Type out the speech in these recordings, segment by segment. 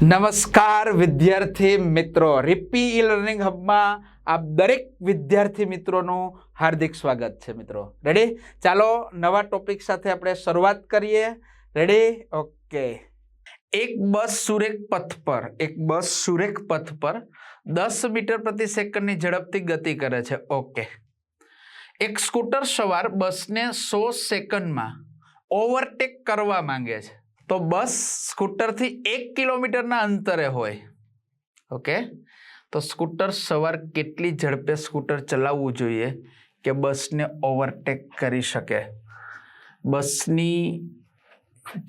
નમસ્કાર વિદ્યાર્થી મિત્રો રિપી ઈ લર્નિંગ હબમાં આપ દરેક વિદ્યાર્થી મિત્રોનું હાર્દિક સ્વાગત છે મિત્રો. રેડી ચાલો નવા ટોપિક સાથે આપણે શરૂઆત કરીએ. રેડી ઓકે એક બસ સુરેખ પથ પર, એક બસ સુરેખ પથ પર દસ મીટર પ્રતિ સેકન્ડની ઝડપથી ગતિ કરે છે. ઓકે એક સ્કૂટર સવાર બસને સો સેકન્ડમાં ઓવરટેક કરવા માંગે છે. તો બસ સ્કૂટરથી એક કિલોમીટરના અંતરે હોય. ઓકે? તો સ્કૂટર સવાર કેટલી ઝડપે સ્કૂટર ચલાવવું જોઈએ કે બસને ઓવરટેક કરી શકે? બસની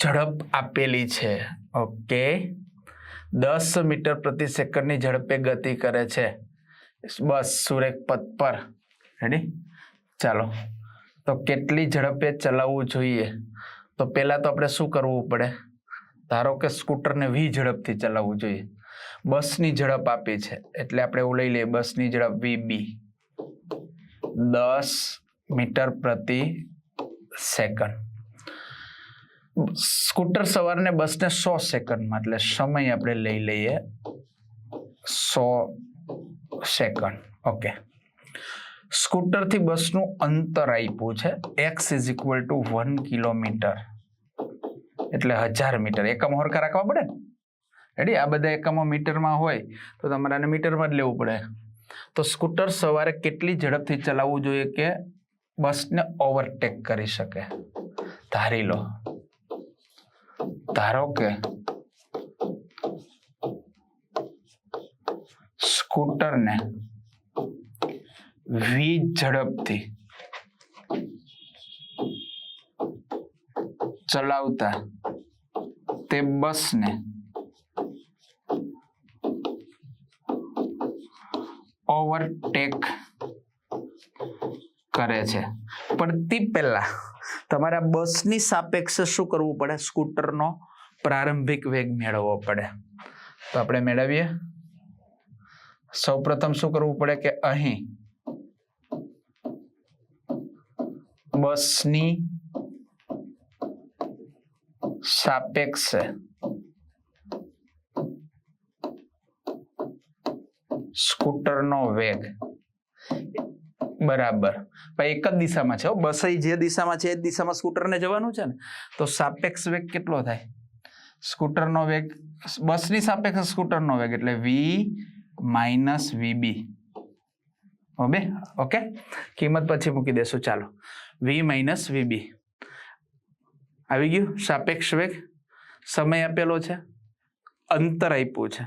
ઝડપ આપેલી છે. ઓકે? દસ મીટર પ્રતિ સેકન્ડની ઝડપે ગતિ કરે છે. બસ, સુરેખ પથ પર. રેડી ચાલો. તો કેટલી ઝડપે ચલાવવું જોઈએ? તો પહેલાં તો આપણે શું કરવું પડે? ધારો કે સ્કૂટરને વી ઝડપથી ચલાવવું જોઈએ. બસની ઝડપ આપી છે. એટલે આપણે એવું લઈ લઈએ, બસની ઝડપ વી બી. દસ મીટર પ્રતિ સેકન્ડ. સ્કૂટર સવારને બસને સો સેકન્ડમાં, એટલે સમય આપણે લઈ લઈએ સો સેકન્ડ. ઓકે. સ્કૂટરથી બસનું અંતર આપ્યું છે. X is equal to one kilometre. એટલે હજાર મીટર. એકમ હરખા રાખવા પડે ને? રેડી આ બધા એકમો મીટરમાં હોય તો તમારે આને મીટરમાં જ લેવું પડે. તો સ્કૂટર સવારે કેટલી ઝડપથી ચલાવવું જોઈએ કે બસને ઓવરટેક કરી શકે? ધારી લો. ધારો કે સ્કૂટરને વી ઝડપથી ચલાવતા તે બસને. ઓવરટેક કરે છે. પણ તે પહેલા તમારે બસની સાપેક્ષે શું કરવું પડે? સ્કૂટરનો પ્રારંભિક વેગ મેળવવો પડે. તો આપણે મેળવીએ. સૌપ્રથમ શું કરવું પડે કે અહીં બસની સાપેક્ષે. સ્કૂટરનો વેગ. બરાબર. એક જ દિશામાં છે. બસ જે દિશામાં છે એ જ દિશામાં સ્કૂટરને જવાનું છે ને, તો સાપેક્ષ વેગ કેટલો થાય? સ્કૂટરનો વેગ, બસની સાપેક્ષ સ્કૂટરનો વેગ એટલે વી માઇનસ વીબી બે? ઓકે? કિંમત પછી મૂકી દેશું. ચાલો. વી માઇનસ વીબી આવી ગયું. સાપેક્ષ વેગ સમય આપેલો છે. અંતર આપ્યું છે.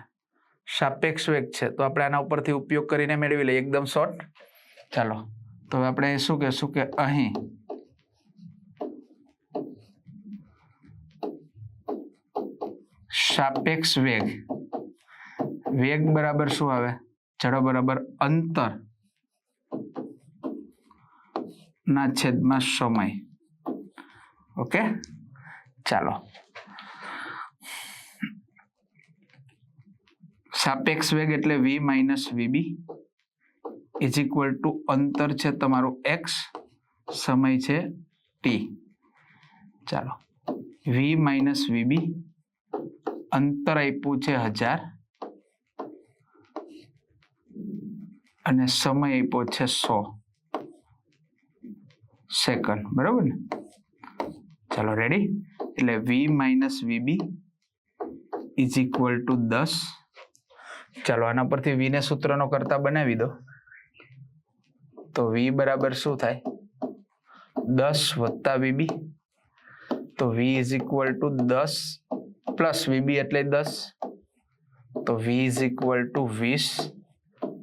સાપેક્ષ વેગ છે. તો આપણે આના ઉપરથી ઉપયોગ કરીને મેળવી લઈએ. એકદમ શોર્ટ ચાલો. તો હવે આપણે શું કહેશું કે અહીં સાપેક્ષ વેગ. વેગ બરાબર શું આવે? જડો બરાબર. અંતર ના છેદમાં સમય. ઓકે ચાલો સાપેક્ષ વેગ એટલે V minus VB is equal to અંતર છે તમારું એક્સ સમય છે ટી ચાલો. વી માઇનસ વીબી અંતર આપ્યું છે હજાર. અને સમય આપ્યો છે સો. સેકન્ડ બરાબર ને? ચાલો રેડી એટલે V minus VB is equal to દસ. ચાલો આના પરથી વીને સૂત્રનો કરતા બનાવી દો. તો વી બરાબર શું થાય? દસ વત્તા વીબી તો વી ઇઝ ઇક્વલ ટુ દસ પ્લસ વીબી એટલે દસ. તો વી ઇઝ ઇક્વલ ટુ વીસ.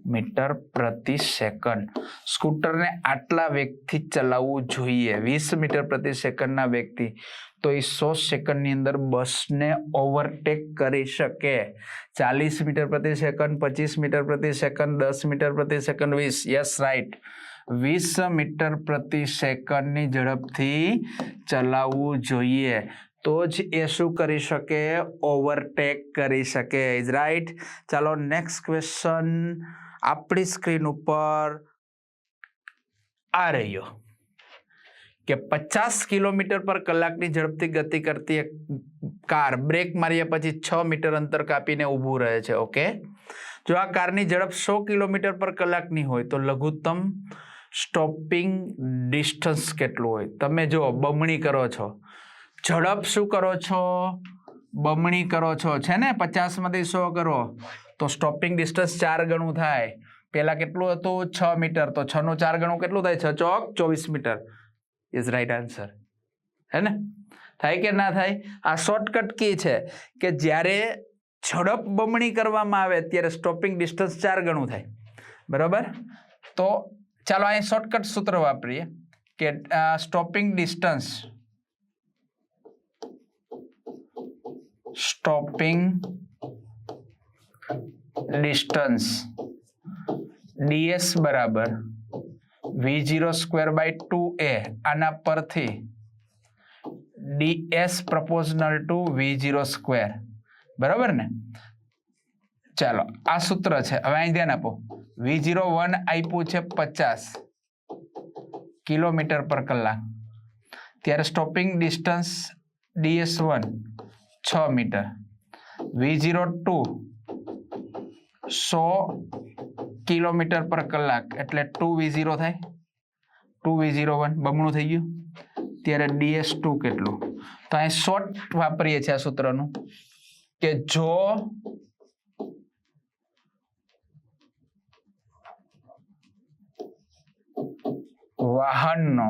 મીટર પ્રતિ સેકન્ડ. સ્કૂટરને આટલા વેગથી ચલાવવું જોઈએ. વીસ મીટર પ્રતિ સેકન્ડના વેગથી. તો એ સો સેકન્ડની અંદર બસને ઓવરટેક કરી શકે. ચાલીસ મીટર પ્રતિ સેકન્ડ, પચીસ મીટર પ્રતિ સેકન્ડ, દસ મીટર પ્રતિ સેકન્ડ, વીસ. Yes, right. વીસ મીટર પ્રતિ સેકન્ડની ઝડપથી ચલાવવું જોઈએ. તો જ એ શું કરી શકે? ઓવરટેક કરી શકે. ઇઝ રાઈટ ચાલો નેક્સ્ટ ક્વેશ્ચન આપણી સ્ક્રીન ઉપર આ રહ્યો. કે પચાસ કિલોમીટર પર કલાકની ઝડપથી ગતિ કરતી એક કાર બ્રેક માર્યા પછી છ મીટર અંતર કાપીને ઊભું રહે છે, ઓકે? જો આ કારની ઝડપ સો કિલોમીટર પર કલાકની હોય તો લઘુત્તમ સ્ટોપિંગ ડિસ્ટન્સ કેટલું હોય? તમે જો બમણી કરો છો. ઝડપ શું કરો છો? બમણી કરો છો. છે ને? પચાસમાંથી સો કરો. તો સ્ટોપિંગ ડિસ્ટન્સ ચાર ગણું થાય. પહેલાં કેટલું હતું? છ મીટર. તો છ નું ચાર ગણું કેટલું થાય? છ ચોક ચોવીસ મીટર. ઇઝ રાઈટ આન્સર હે ને? થાય કે ના થાય? આ શોર્ટકટ કી છે કે જ્યારે ઝડપ બમણી કરવામાં આવે ત્યારે સ્ટોપિંગ ડિસ્ટન્સ ચાર ગણું થાય. બરાબર? તો ચાલો અહીં શોર્ટકટ સૂત્ર વાપરીએ કે stopping distance stopping distance. DS બરાબર V zero square by two A આના પરથી DS proportional to V zero square. બરાબર ને? ચાલો, આ સૂત્ર છે. હવે અહીં ધ્યાન આપો. વી જીરો વન આપ્યું છે પચાસ કિલોમીટર પર કલાક. ત્યારે સ્ટોપિંગ ડિસ્ટન્સ ડીએસ વન છ મીટર. વી જીરો ટુ સો કિલોમીટર પર કલાક, એટલે ટુ વી ઝીરો થાય. ટુ વી ઝીરો વન બમણું થઈ ગયું. ત્યારે ડીએસ ટુ કેટલું? તો અહીં શોર્ટ વાપરીએ છીએ આ સૂત્રનું કે જો વાહનનો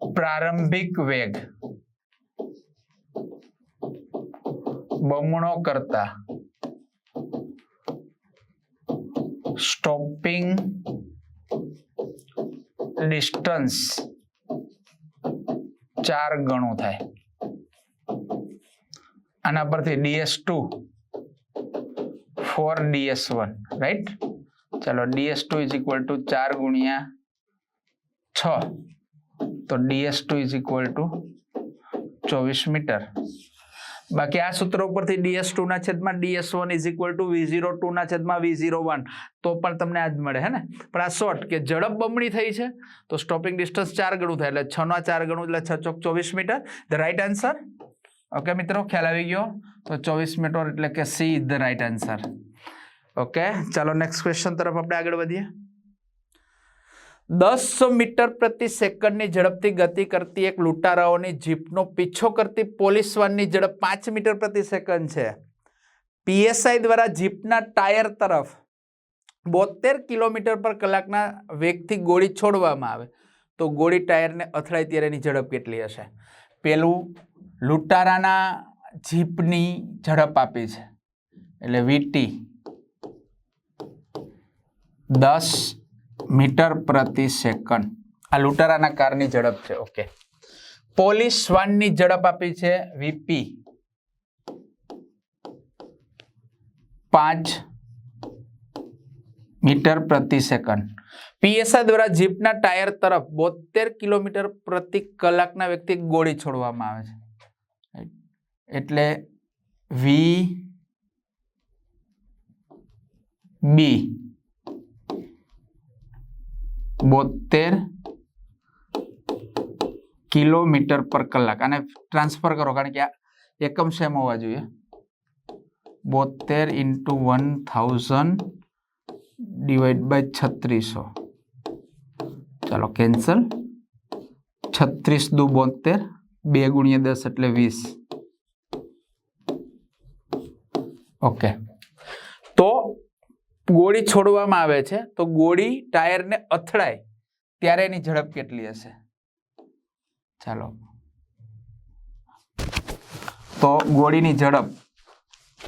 પ્રારંભિક વેગ બમણો કરતા. સ્ટોપિંગ ડિસ્ટન્સ ચાર ગણું થાય. આના પરથી DS two four DS one right ચાલો DS two is equal to ચાર ગુણ્યા છ. તો DS two is equal to ચોવીસ મીટર. બાકી આ સૂત્ર ઉપરથી ડીએસ ટુ ના છેદમાં DS one is equal to V zero two ના છેદમાં વી ઝીરો વન તો પણ તમને આ જ મળે, હે ને? પણ આ શોર્ટ કે ઝડપ બમણી થઈ છે, તો સ્ટોપિંગ ડિસ્ટન્સ ચાર ગણું થાય, એટલે છ ના ચાર ગણું, એટલે છ ચોક ચોવીસ metre. The right answer okay મિત્રો, ખ્યાલ આવી ગયો? તો ચોવીસ મીટર એટલે કે C the right answer okay ચાલો નેક્સ્ટ ક્વેશ્ચન તરફ આપણે આગળ વધીએ. દસ મીટર પ્રતિ સેકન્ડની ઝડપથી ગતિ કરતી એક લૂંટારાઓની જીપનો પીછો કરતી પોલીસ વાનની ઝડપ પાંચ મીટર પ્રતિ સેકન્ડ છે. પીએસઆઈ દ્વારા જીપના ટાયર તરફ બોતેર કિલોમીટર પર કલાકના વેગથી ગોળી છોડવામાં આવે. તો ગોળી ટાયરને અથડાય ત્યારે એની ઝડપ કેટલી હશે? પેલું લૂંટારાના જીપની ઝડપ આપી છે. એટલે વીટી. દસ મીટર પ્રતિ સેકન્ડ. આ લૂંટારાના કારની ઝડપ છે ઓકે પોલીસ વાનની ઝડપ આપી છે, વીપી પાંચ મીટર પ્રતિ સેકન્ડ. પીએસઆઈ દ્વારા જીપના ટાયર તરફ બોતેર કિલોમીટર પ્રતિ કલાકના વ્યક્તિ ગોળી છોડવામાં આવે છે. એટલે વી બી બોતેર કિલોમીટર પર કલાક. અને ટ્રાન્સફર કરો, કારણ કે આ એકમ સેમ હોવા જોઈએ. બોતેર into one thousand divide by છત્રીસો. ચાલો કેન્સલ છત્રીસ દુ બોતેર બે ગુણ્યા દસ એટલે વીસ. ઓકે ગોળી છોડવામાં આવે છે, તો ગોળી ટાયરને અથડાય, ત્યારે એની ઝડપ કેટલી હશે? ચાલો. તો ગોળીની ઝડપ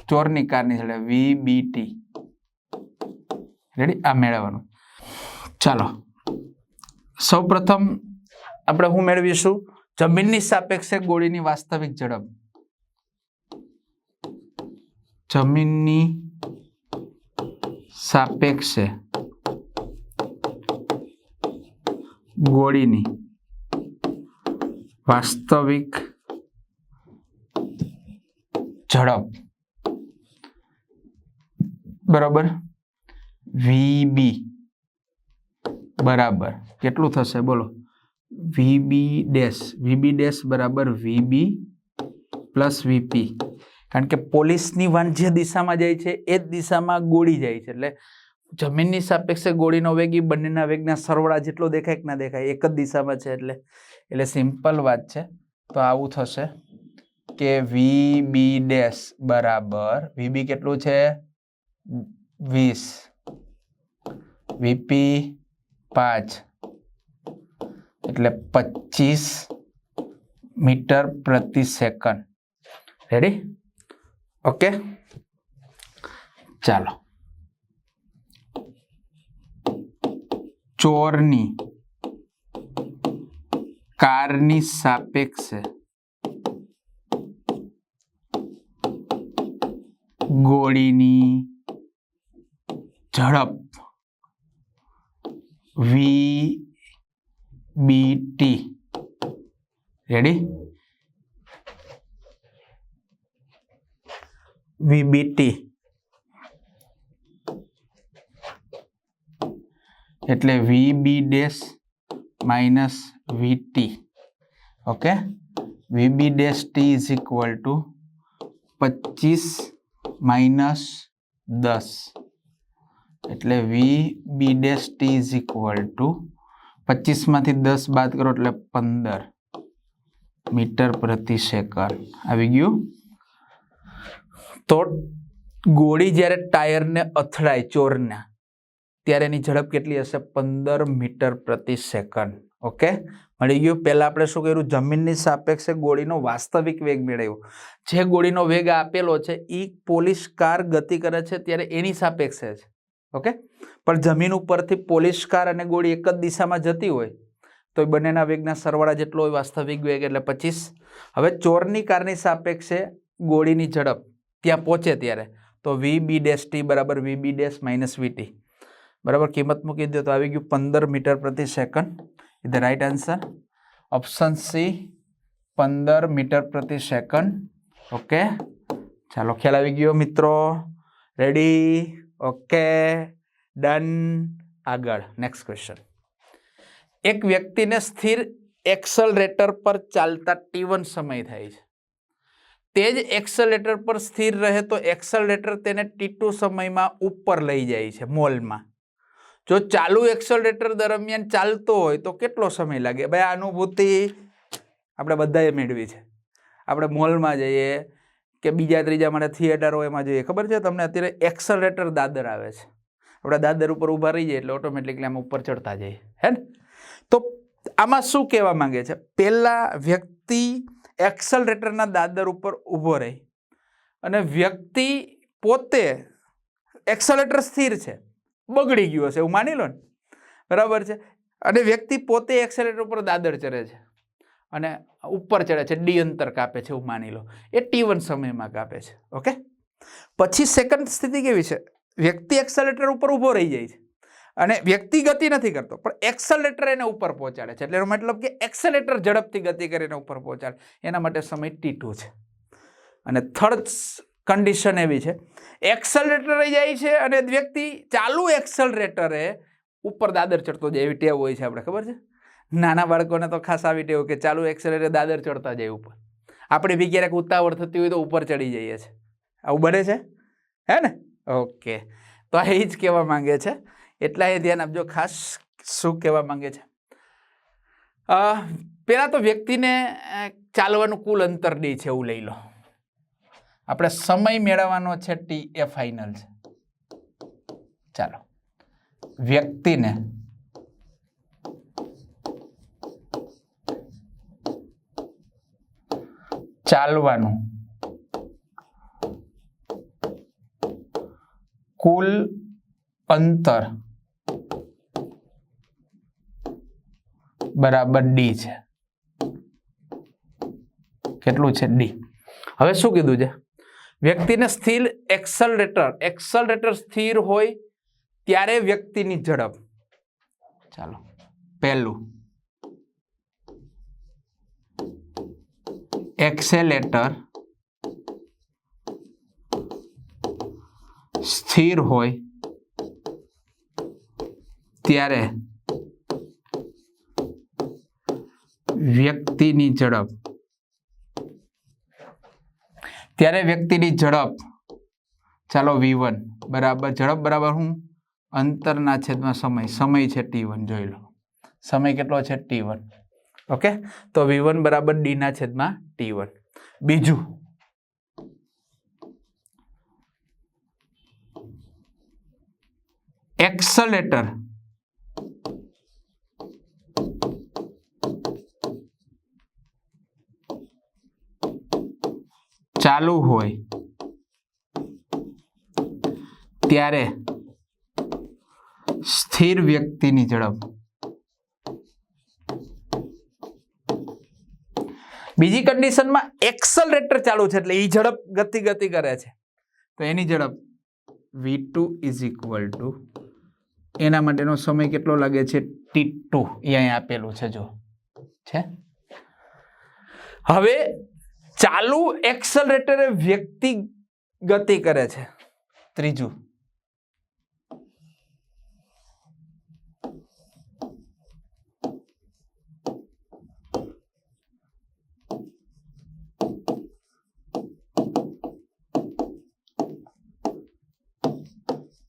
ચોરની કારની ઝડપ વી બી ટી રેડી આ મેળવવાનું. ચાલો. સૌ પ્રથમ આપણે હું મેળવીશું? જમીનની સાપેક્ષે ગોળીની વાસ્તવિક ઝડપ. જમીનની સાપેક્ષે ગોળીની વાસ્તવિક ઝડપ. બરાબર? વીબી. બરાબર. કેટલું થશે? બોલો. VB dash. વીબી ડેશ બરાબર વીબી પ્લસ વીપી. કારણ કે પોલીસની વાન જે દિશામાં જાય છે, એ જ દિશામાં ગોળી જાય છે. એટલે જમીનની સાપેક્ષે ગોળીનો વેગ એ બંનેના વેગના સરવાળા જેટલો દેખાય કે ના દેખાય, એક જ દિશામાં છે એટલે એટલે સિમ્પલ વાત છે. તો આવું થશે કે વી બી ડેશ બરાબર વીબી કેટલું છે? વીસ. વીપી પાંચ. એટલે પચીસ મીટર પ્રતિ સેકન્ડ. Ready okay? ચાલો. ચોરની કારની સાપેક્ષે ગોળીની ઝડપ વી બી ટી. Ready VBT. એટલે VB dash minus VT. Okay? VB dash T is equal to પચીસ માઇનસ દસ. એટલે V B dash T is equal to પચીસમાંથી દસ બાદ કરો એટલે પંદર મીટર પ્રતિ સેકન્ડ. આવી ગયું? તો ગોળી જ્યારે ટાયરને અથડાય ચોરના, ત્યારે એની ઝડપ કેટલી હશે? પંદર મીટર પ્રતિ સેકન્ડ. ઓકે? મળી ગયું? પહેલાં આપણે શું કર્યું? જમીનની સાપેક્ષે ગોળીનો વાસ્તવિક વેગ મેળવ્યો. જે ગોળીનો વેગ આપેલો છે એ પોલીસ કાર ગતિ કરે છે ત્યારે એની સાપેક્ષે છે. ઓકે? પણ જમીન ઉપરથી પોલીસ કાર અને ગોળી એક જ દિશામાં જતી હોય, તો એ બંનેના વેગના સરવાળા જેટલો હોય વાસ્તવિક વેગ એટલે પચીસ. હવે ચોરની કારની સાપેક્ષે ગોળીની ઝડપ ત્યાં પહોંચે ત્યારે. તો વી બી ડેશ ટી બરાબર V B dash minus V T. બરાબર? કિંમત મૂકી દો તો આવી ગયું પંદર મીટર પ્રતિ second. Is the right answer? Option C, પંદર મીટર પ્રતિ સેકન્ડ. ઓકે? ચાલો, ખ્યાલ આવી ગયો મિત્રો. Ready okay. ડન આગળ. નેક્સ્ટ ક્વેશ્ચન એક વ્યક્તિને સ્થિર એક્સલરેટર પર ચાલતા ટી વન સમય થાય છે. તે જ એક્સલેટર પર સ્થિર રહે તો એક્સલરેટર તેને ટીટુ સમયમાં ઉપર લઈ જાય છે, મોલમાં. જો ચાલુ એક્સલરેટર દરમિયાન ચાલતો હોય તો કેટલો સમય લાગે? ભાઈ અનુભૂતિ આપણે બધાએ મેળવી છે. આપણે મોલમાં જઈએ કે બીજા ત્રીજા માટે થિયેટર હોય એમાં જોઈએ. ખબર છે તમને? અત્યારે એક્સલરેટર દાદર આવે છે. આપણે દાદર ઉપર ઊભા રહી જઈએ એટલે ઓટોમેટિકલી આમ ઉપર ચડતા જઈએ. હે ને? તો આમાં શું કહેવા માંગે છે? પહેલાં વ્યક્તિ એક્સલરેટરના દાદર ઉપર ઊભો રહી. અને વ્યક્તિ પોતે એક્સલેટર સ્થિર છે. બગડી ગયું હશે, એવું માની લો ને. બરાબર છે? અને વ્યક્તિ પોતે એક્સલેટર ઉપર દાદર ચડે છે. અને ઉપર ચડે છે, ડી અંતર કાપે છે, એવું માની લો. એ ટી વન સમયમાં કાપે છે, ઓકે? પછી સેકન્ડ સ્થિતિ કેવી છે? વ્યક્તિ એક્સલેટર ઉપર ઊભો રહી જાય છે. અને વ્યક્તિ ગતિ નથી કરતો. પણ એક્સલેટર એને ઉપર પહોંચાડે છે. એટલે એનો મતલબ કે એક્સલેટર ઝડપથી ગતિ કરીને ઉપર પહોંચાડે. એના માટે સમય ટી છે. અને થર્ડ કન્ડિશન એવી છે. એક્સલરેટર જાય છે અને વ્યક્તિ ચાલુ એક્સલરેટરે ઉપર દાદર ચડતો જાય. એવી ટેવ હોય છે આપણે, ખબર છે? નાના બાળકોને તો ખાસ આવી ટેવ કે ચાલુ એક્સલરેટર દાદર ચડતા જાય ઉપર. આપણે બી ક્યારેક ઉતાવળ થતી હોય તો ઉપર ચડી જઈએ છે. આવું બને છે? હે ને? ઓકે. તો એ જ કહેવા માંગે છે. એટલા એ ધ્યાન આપજો ખાસ શું કહેવા માંગે છે. પહેલાં તો વ્યક્તિને ચાલવાનું કુલ અંતર ડે છે એવું લઈ લો. આપણે સમય મેળવવાનો છે ટી એ ફાઇનલ છે. ચાલો. વ્યક્તિને ચાલવાનું કુલ અંતર બરાબર ડી છે. કેટલું છે ડી હવે શું કીધું છે? વ્યક્તિને સ્થિર એક્સલરેટર એક્સલરેટર સ્થિર હોય ત્યારે વ્યક્તિની ઝડપ. ચાલો, પહેલું. એક્સેલેટર સ્થિર હોય ત્યારે વ્યક્તિની ઝડપ. ત્યારે વ્યક્તિની ઝડપ. ચાલો વી વન. બરાબર? ઝડપ બરાબર હું? અંતરના છેદમાં સમય. સમય છે ટી વન, જોઈ લો. સમય કેટલો છે? T one. ઓકે? તો વી વન બરાબર ડીના છેદમાં ટી વન. બીજું. એક્સલેટર. ચાલુ હોય. ત્યારે સ્થિર વ્યક્તિની ઝડપ. બીજી કન્ડિશનમાં એક્સલરેટર ચાલુ છે એટલે એ ઝડપ ગતિ ગતિ કરે છે. તો એની ઝડપ V two is equal to એના માટેનો સમય કેટલો લાગે છે? ટી ટુ એ અહીંયા આપેલું છે, જો. છે? હવે ચાલુ એક્સલરેટરે વ્યક્તિ ગતિ કરે છે. ત્રીજું.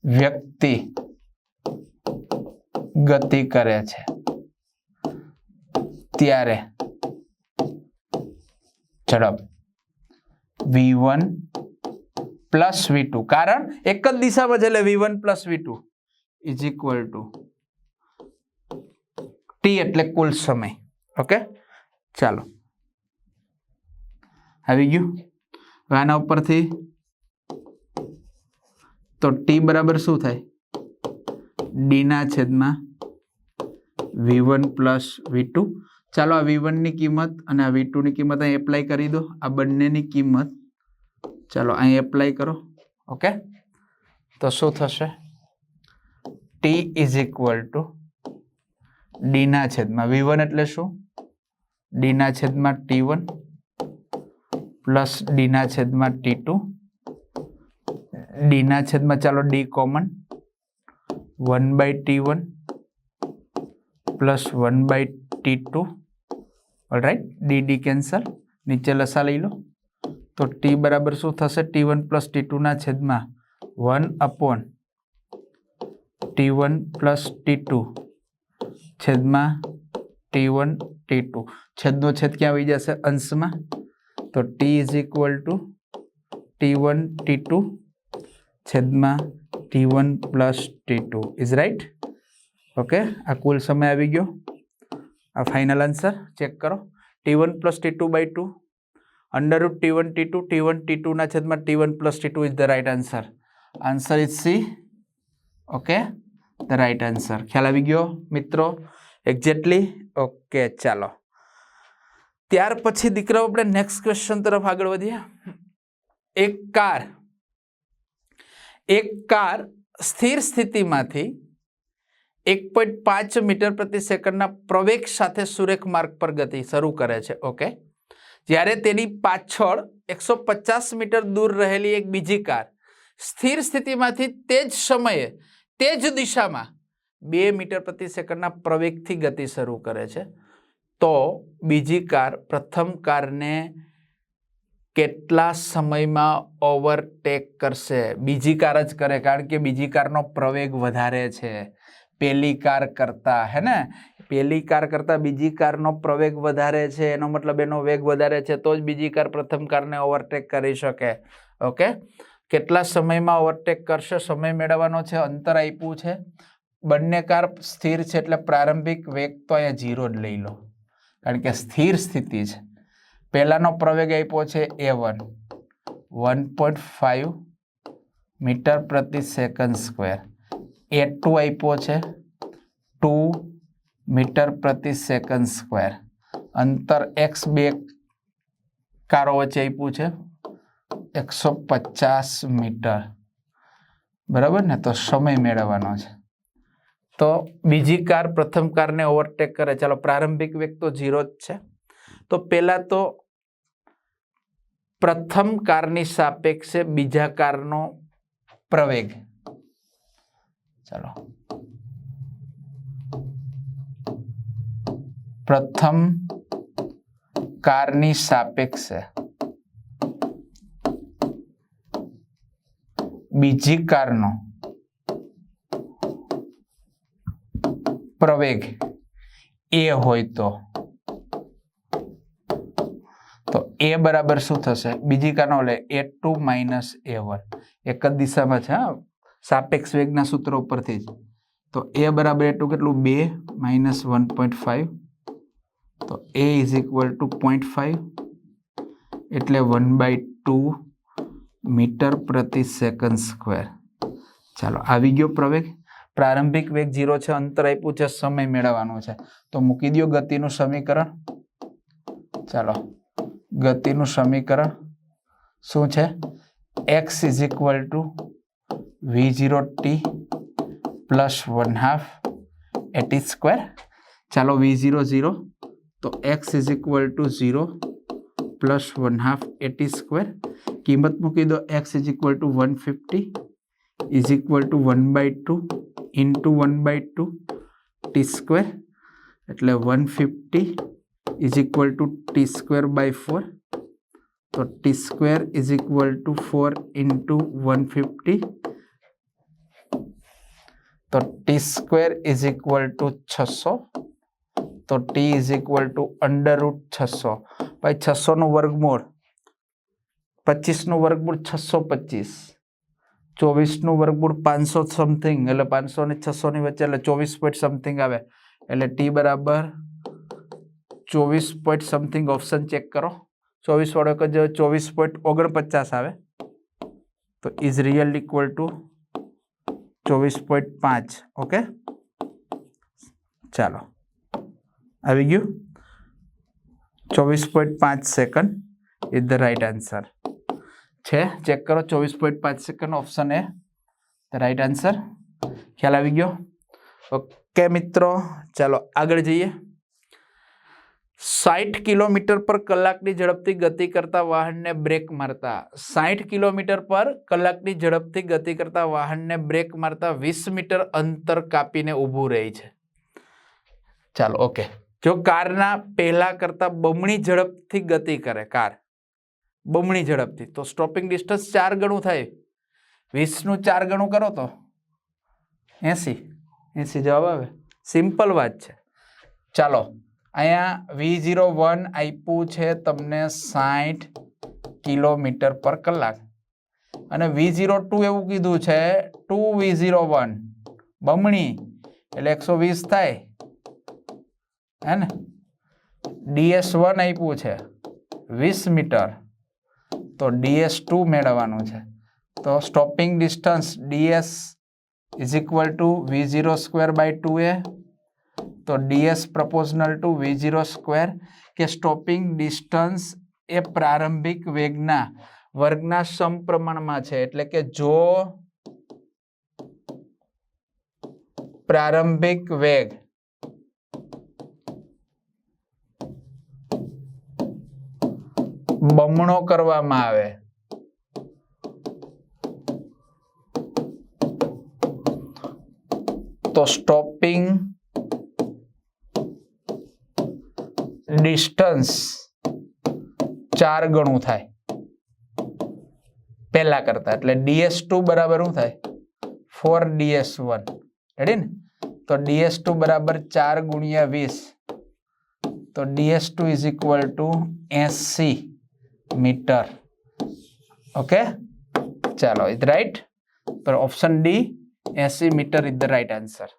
વ્યક્તિ ગતિ કરે છે. ત્યારે ઝડપ V one plus V two કારણ એક જ દિશામાં છે એટલે V one plus V two is equal to T એટલે કુલ સમય ઓકે ચાલો આવી ગયું હવે આના ઉપરથી તો ટી બરાબર શું થાય ડીના છેદમાં V one plus V two ચાલો આ વી વનની કિંમત અને આ વી ટુની કિંમત અહીં એપ્લાય કરી દો. આ બંનેની કિંમત ચાલો અહીં એપ્લાય કરો. ઓકે તો શું થશે? ટી ઇઝ ઇક્વલ ટુ ડીના છેદમાં વી એટલે શું? ડીના છેદમાં ટી વન પ્લસ ડીના છેદમાં ટી ટુ ડીના છેદમાં ચાલો D common one by T one plus one by T two right D D cancel નીચે લસા લઈ લો. તો ટી બરાબર શું થશે? ટી વન પ્લસ ટી ટુના છેદમાં one upon T one plus T two છેદમાં ટી વન ટી ટુ છેદનો છેદ ક્યાં આવી જશે? અંશમાં. તો T is equal to T one T two છેદમાં T one plus T two is right okay આ કુલ સમય આવી ગયો. આ ફાઇનલ આન્સર ચેક કરો. T one plus T two by two under root T one T two T one T ટુના છેદમાં T one plus T two is the right answer answer is C okay the right answer ખ્યાલ આવી ગયો, મિત્રો? Exactly okay ચાલો. ત્યાર પછી દીકરાઓ, આપણે નેક્સ્ટ ક્વેશ્ચન તરફ આગળ વધીએ. એક કાર. એક કાર સ્થિર સ્થિતિમાંથી એક પોઈન્ટ પાંચ મીટર પ્રતિ સેકન્ડના પ્રવેગ સાથે સુરેખ માર્ગ પર ગતિ શરૂ કરે છે, ઓકે? જ્યારે તેની પાછળ એકસો પચાસ મીટર દૂર રહેલી એક બીજી કાર સ્થિર સ્થિતિમાંથી તે જ સમયે, તે જ દિશામાં બે મીટર પ્રતિ સેકન્ડના પ્રવેગથી ગતિ શરૂ કરે છે, તો બીજી કાર, પ્રથમ કારને કેટલા સમયમાં ઓવરટેક કરશે? બીજી કાર જ કરે, કારણ કે બીજી કારનો પ્રવેગ વધારે છે. પેલી કાર કરતા, હે ને? પહેલી કાર કરતાં બીજી કારનો પ્રવેગ વધારે છે, એનો મતલબ એનો વેગ વધારે છે, તો જ બીજી કાર પ્રથમ કારને ઓવરટેક કરી શકે. ઓકે કેટલા સમયમાં ઓવરટેક કરશે? સમય મેળવવાનો છે, અંતર આપ્યું છે. બંને કાર સ્થિર છે એટલે પ્રારંભિક વેગ તો અહીંયા ઝીરો જ લઈ લો. કારણ કે સ્થિર સ્થિતિ છે. પહેલાંનો પ્રવેગ આપ્યો છે A one one point five metre પ્રતિ સેકન્ડ સ્ક્વેર એ ટુ આપ્યો છે. ટુ મીટર પ્રતિ સેકન્ડ સ્ક્વેર. અંતર એક્સ બે કારો વચ્ચે આપ્યું છે. એકસો પચાસ મીટર. બરાબર ને? તો સમય મેળવવાનો છે. તો બીજી કાર પ્રથમ કારને ઓવરટેક કરે. ચાલો, પ્રારંભિક વેગ તો ઝીરો જ છે. તો પહેલાં તો પ્રથમ કારની સાપેક્ષે બીજા કારનો પ્રવેગ. ચાલો પ્રથમ કારની સાપેક્ષે બીજી કારનો પ્રવેગ એ હોય તો તો એ બરાબર શું થશે? બીજી કારનો એટલે A two minus A one એક જ દિશામાં છે, હા? સાપેક્ષ વેગના સૂત્ર ઉપરથી જ. તો એ બરાબર એટલું કેટલું? બે માઇનસ વન પોઈન્ટ ફાઈવ તો A is equal to point five. એટલે વન બાય ટુ મીટર પ્રતિ સેકન્ડ સ્ક્વેર. ચાલો, આવી ગયો પ્રવેગ. પ્રારંભિક વેગ જીરો છે, અંતર આપ્યું છે, સમય મેળવવાનો છે. તો મૂકી દો ગતિનું સમીકરણ. ચાલો, ગતિનું સમીકરણ શું છે? X is equal to V zero T plus one half AT square ચાલો વી ઝીરો ઝીરો તો X is equal to zero plus one half AT square કિંમત મૂકી દો X is equal to one fifty is equal to one by two into one by two T square એટલે one fifty is equal to T square by four તો T square is equal to four into one fifty તો T square is equal to છસો તો T is equal to under root છસો ભાઈ છસોનું વર્ગમૂળ પચીસનું વર્ગમૂળ છસો પચીસ ચોવીસનું વર્ગમૂળ પાંચસો સમથિંગ એટલે પાંચસો ને છસોની વચ્ચે એટલે ચોવીસ પોઈન્ટ સમથિંગ આવે એટલે ટી બરાબર ચોવીસ પોઈન્ટ સમથિંગ ઓપ્શન ચેક કરો ચોવીસ વાળો એક જ ચોવીસ પોઈન્ટ ઓગણપચાસ આવે તો ઇઝ રિયલ ઇક્વલ ટુ ચોવીસ પોઈન્ટ પાંચ ઓકે ચાલો આવી ગયું ચોવીસ પોઈન્ટ પાંચ second is the right answer છે ચેક કરો ચોવીસ પોઈન્ટ પાંચ second option A the right answer ખ્યાલ આવી ગયો ઓકે મિત્રો ચાલો આગળ જઈએ સાઠ કિલોમીટર પર કલાકની ઝડપથી ગતિ કરતા વાહનને બ્રેક મારતા. સાઠ કિલોમીટર પર કલાકની ઝડપથી ગતિ કરતા વાહનને બ્રેક મારતા વીસ મીટર અંતર કાપીને ઊભું રહે છે. ચાલો, ઓકે. જો કારના પહેલા કરતા બમણી ઝડપથી ગતિ કરે, કાર. બમણી ઝડપથી. તો સ્ટોપિંગ ડિસ્ટન્સ ચાર ગણું થાય. વીસનું ચાર ગણું કરો તો? એસી. એસી જવાબ આવે? સિમ્પલ વાત છે. ચાલો અહીંયા વી ઝીરો વન આપ્યું છે તમને સાઠ કિલોમીટર પર કલાક. અને વી ઝીરો ટુ એવું કીધું છે, ટુ વી ઝીરો વન બમણી, એટલે એકસો વીસ થાય. હે ને? ડીએસ વન આપ્યું છે, વીસ મીટર. તો ડીએસ ટુ મેળવવાનું છે. તો stopping distance DS is equal to v zero square by two a તો DS proportional to v zero square કે સ્ટોપિંગ ડિસ્ટન્સ એ પ્રારંભિક વેગના વર્ગના સમપ્રમાણમાં છે. એટલે કે જો પ્રારંભિક વેગ બમણો કરવામાં આવે તો સ્ટોપિંગ ડિસ્ટન્સ ચાર ગણું થાય. પહેલા કરતા, એટલે ડીએસ ટુ બરાબર શું થાય? ફોર ડીએસ વન રેડી ને? તો ડીએસ ટુ બરાબર ચાર ગુણ્યા વીસ. તો DS two is equal to AC metre. Okay ચાલો ઇઝ રાઈટ પર option D AC metre is the right answer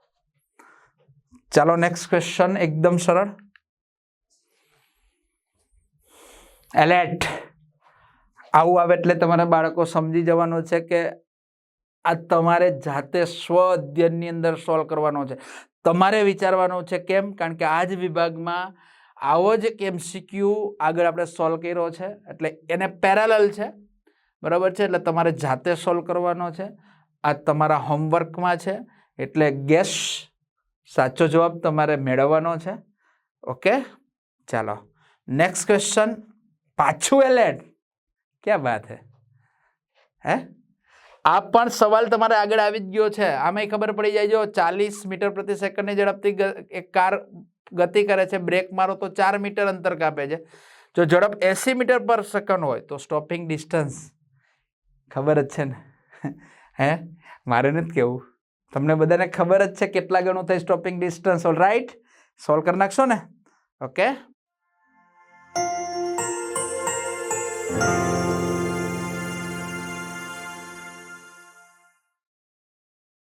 ચાલો નેક્સ્ટ ક્વેશ્ચન એકદમ સરળ. એલર્ટ. આવું આવે એટલે તમારા બાળકો સમજી જવાનું છે કે આ તમારે જાતે સ્વ અધ્યયનની અંદર સોલ્વ કરવાનો છે. તમારે વિચારવાનું છે કેમ? કારણ કે આ જ વિભાગમાં આવો જ એક એમસીક્યુ આગળ આપણે સોલ્વ કર્યો છે. એટલે એને પેરેલલ છે. બરાબર છે? એટલે તમારે જાતે સોલ્વ કરવાનો છે. આ તમારા હોમવર્કમાં છે. એટલે ગેસ સાચો જવાબ તમારે મેળવવાનો છે. ઓકે ચાલો. નેક્સ્ટ ક્વેશ્ચન પાછું એલેટ ક્યાં વાત હે? હે? આ પણ સવાલ તમારે આગળ આવી જ ગયો છે. આમાં ખબર પડી જાય જો ચાલીસ મીટર પ્રતિ સેકન્ડની ઝડપથી એક કાર ગતિ કરે છે બ્રેક મારો તો ચાર મીટર અંતર કાપે છે. જો ઝડપ એસી મીટર પર સેકન્ડ હોય તો સ્ટોપિંગ ડિસ્ટન્સ ખબર જ છે ને. હે? મારે નથી કેવું. તમને બધાને ખબર જ છે કેટલા ગણું થાય stopping distance all right solve કરી નાખશો ને? ઓકે